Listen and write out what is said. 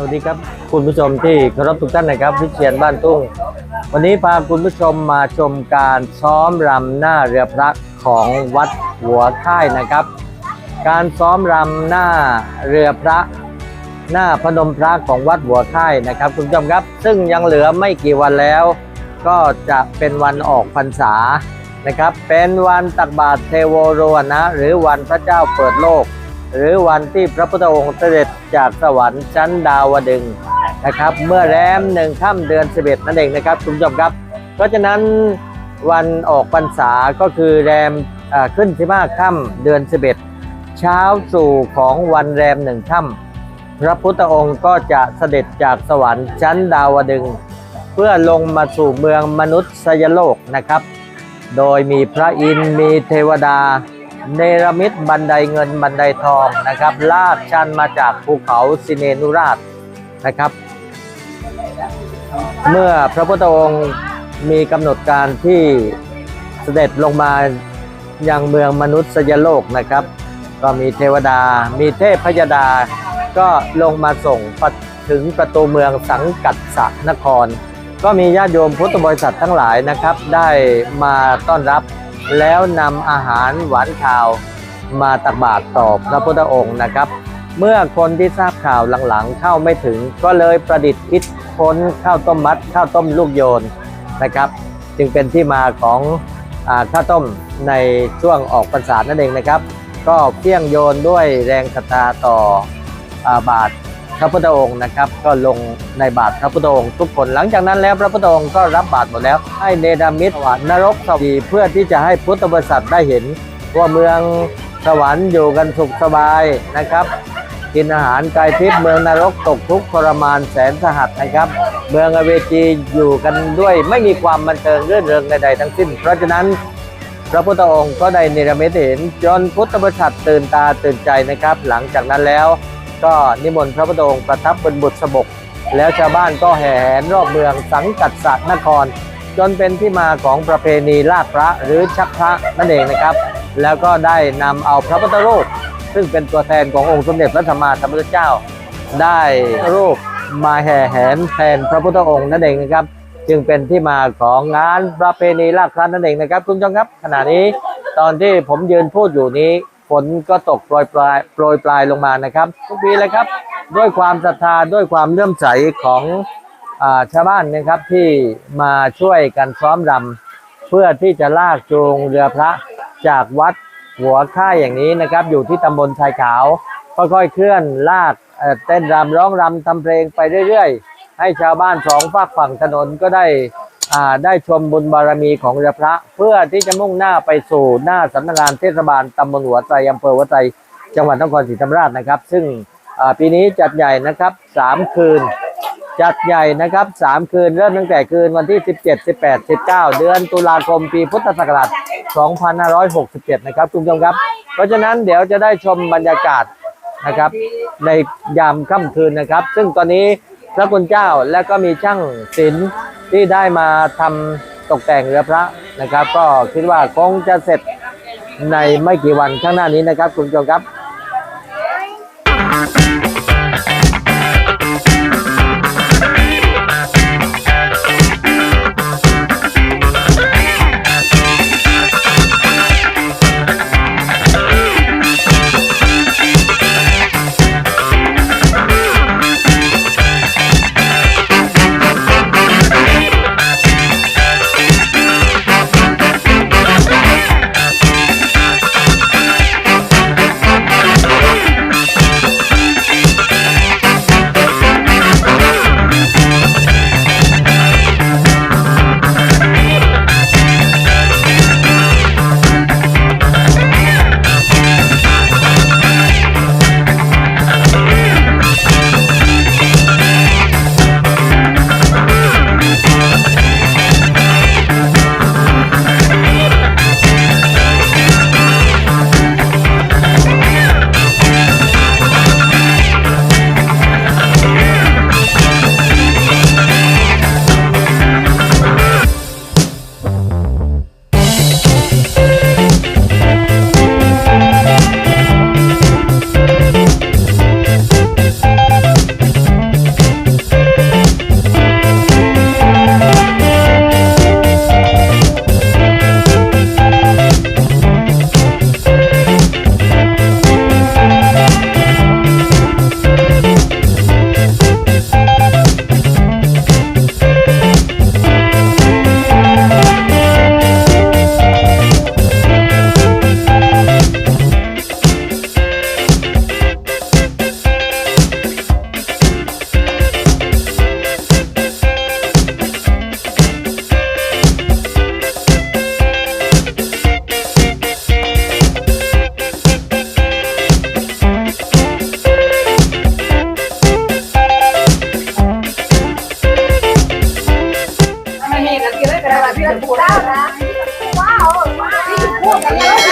สวัสดีครับคุณผู้ชมที่เคารพทุกท่านนะครับวิเชียนบ้านทุ่งวันนี้พาคุณผู้ชมมาชมการซ้อมรำหน้าเรือพระของวัดหัวค่ายนะครับ การซ้อมรำหน้าเรือพระ หน้าพนมพระของวัดหัวค่ายนะครับ คุณผู้ชมครับ ซึ่งยังเหลือไม่กี่วันแล้ว ก็จะเป็นวันออกพรรษานะครับ เป็นวันตักบาตรเทโวโรนะหรือวันพระเจ้าเปิดโลก หรือวันที่พระพุทธองค์เสด็จจากสวรรค์ชั้นดาวดึงนะครับ เมื่อแรมหนึ่งค่ำเดือน 11 นั่นเองนะครับคุณผู้ชมครับ เพราะฉะนั้นวันออกพรรษาก็คือแรมขึ้น15ค่ำเดือน 11 เช้าสู่ของวันแรมหนึ่งค่ำพระพุทธองค์ก็จะเสด็จจากสวรรค์ชั้นดาวดึงเพื่อลงมาสู่เมืองมนุษยโลกนะครับ โดยมีพระอินทร์มีเทวดา เนรมิตบันไดเงินบันไดทองนะครับ ลาดชันมาจากภูเขาสิเนนุราชนะครับ เมื่อพระพุทธองค์มีกำหนดการที่เสด็จลงมายังเมืองมนุษยโลกนะครับ ก็มีเทวดา มีเทพพยดา ก็ลงมาส่งถึงประตูเมืองสังกัดสะนคร ก็มีญาติโยมพุทธบริษัททั้งหลายนะครับ ได้มาต้อนรับ แล้วนำอาหารหวานข่าวมาตักบาตรต่อพระพุทธองค์นะครับ เมื่อคนที่ทราบข่าวหลังๆ เข้าไม่ถึงก็เลยประดิษฐ์คิดค้นข้าวต้มมัดข้าวต้มลูกโยนนะครับ จึงเป็นที่มาของข้าวต้มในช่วงออกพรรษานั่นเองนะครับ ก็เพี้ยงโยนด้วยแรงศรัทธาต่ออาบาท พระพุทธองค์นะครับ ก็ลงในบาทพระพุทธองค์ทุกคนหลังจากนั้นแล้วพระพุทธองค์ก็รับบาตรหมดแล้ว ให้เนรมิตว่านรกสวีเพื่อที่จะให้พุทธบริษัทได้เห็น ว่าเมืองสวรรค์อยู่กันสุขสบายนะครับ กินอาหารกายทิพย์เมืองนรกตกทุกข์ทรมานแสนสหัสนะครับ เมืองอเวจีอยู่กันด้วยไม่มีความบันเทิงรื่นเริงใดๆทั้งสิ้น เพราะฉะนั้นพระพุทธองค์ก็ได้เนรมิตเห็นจนพุทธบริษัทตื่นตาตื่นใจนะครับ หลังจากนั้นแล้ว ก็นิมนต์พระพุทธองค์ประทับบนบุตรสบก แล้วชาวบ้านก็แห่แหนรอบเมืองสังกัดสะนคร จนเป็นที่มาของประเพณีลากพระหรือชักพระนั่นเองนะครับ แล้วก็ได้นำเอาพระพุทธรูป ซึ่งเป็นตัวแทนขององค์สมเด็จพระสัมมาสัมพุทธเจ้า ได้รูปมาแห่แหนแทนพระพุทธองค์นั่นเองนะครับ จึงเป็นที่มาของงานประเพณีลากพระนั่นเองนะครับ คุณผู้ชมครับ ขณะนี้ตอนที่ผมยืนพูดอยู่นี้ ฝนก็ตกโปรยปลายโปรยปลายลงมานะครับ ทุกปีเลยครับ ด้วยความศรัทธาด้วยความเลื่อมใสของอชาวบ้านนะครับที่มาช่วยกันซ้อมรำเพื่อที่จะลากจูงเรือพระจากวัดหัวค่ายอย่างนี้นะครับ อยู่ที่ตำบลชายขาว ค่อยๆเคลื่อนลากเต้นรำร้องรำทำเพลงไปเรื่อยๆ ให้ชาวบ้านสองฝากฝั่งถนนก็ได้ ได้ชมบุญบารมีของเรือพระ เพื่อที่จะมุ่งหน้าไปสู่หน้าสำนักงานเทศบาลตำบลหัวไตรอำเภอหัวไตรจังหวัดนครศรีธรรมราชนะครับ ซึ่งปีนี้จัดใหญ่นะครับสามคืน จัดใหญ่นะครับสามคืนเริ่มตั้งแต่คืนวันที่ 17 18 19 เดือนตุลาคมปีพุทธศักราช 2567 นะครับคุณผู้ชมครับ เพราะฉะนั้นเดี๋ยวจะได้ชมบรรยากาศนะครับในยามค่ำคืนนะครับ ซึ่งตอนนี้พระคุณเจ้าและก็มีช่างศิลป์ ที่ได้มาทำตกแต่งเรือพระนะครับ ก็คิดว่าคงจะเสร็จในไม่กี่วันข้างหน้านี้นะครับ คุณผู้ชมครับ ว้าวว้าวพูดกันเลย